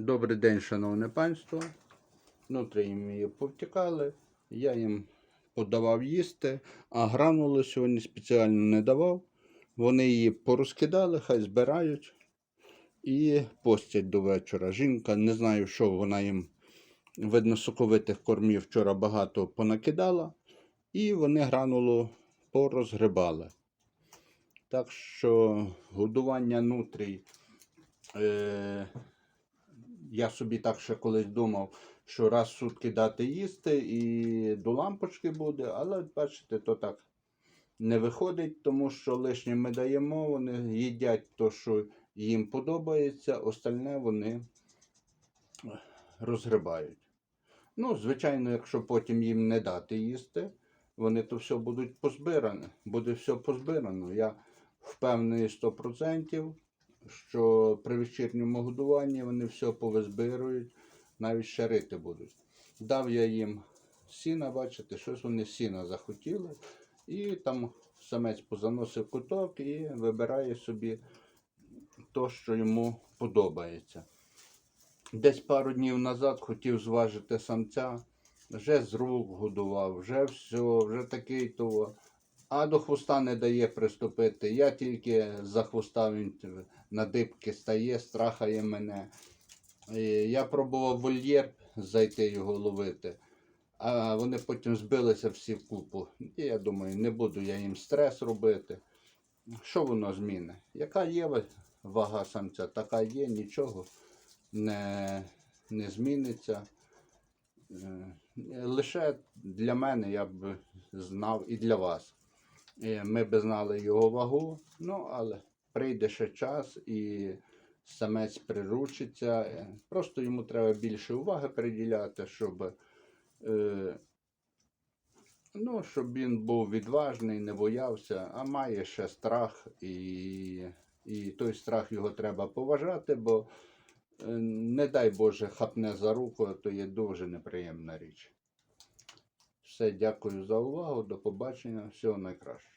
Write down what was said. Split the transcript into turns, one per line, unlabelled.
Добрий день, шановне панство. Внутрі їм її повтікали. Я їм подавав їсти, а гранули сьогодні спеціально не давав. Вони її порозкидали, хай збирають і постять до вечора. Жінка, не знаю, що вона їм, видно, соковитих кормів вчора багато понакидала, і вони гранулу порозгрибали. Так що годування нутрій. Е- я собі так ще колись думав, що раз в сутки дати їсти і до лампочки буде, але бачите, то так не виходить, тому що лишнє ми даємо, вони їдять то, що їм подобається, остальне вони розгрибають. Ну, звичайно, якщо потім їм не дати їсти, вони то все будуть позбиране. Буде все позбирано. Я впевнений 100%, що при вечірньому годуванні вони все повизбирують, навіть шарити будуть. Дав я їм сіна, бачите, щось вони сіна захотіли. І там самець позаносив куток і вибирає собі то, що йому подобається. Десь пару днів назад хотів зважити самця, вже з рук годував, вже все, вже такий того. А до хвоста не дає приступити. Я тільки за хвоста він на дибки стає, страхає мене. Я пробував вольєр зайти його ловити, а вони потім збилися всі в купу. І я думаю, не буду я їм стрес робити. Що воно зміни? Яка є вага самця, така є, нічого не, не зміниться. Е, Лише для мене я б знав і для вас. Е, Ми б знали його вагу, ну але прийде ще час і самець приручиться. Е, Просто йому треба більше уваги приділяти, щоб, е, ну, щоб він був відважний, не боявся, а має ще страх, і, і той страх його треба поважати, бо не дай Боже хапне за руку, то є дуже неприємна річ. Все, дякую за увагу. До побачення. Всього найкращого.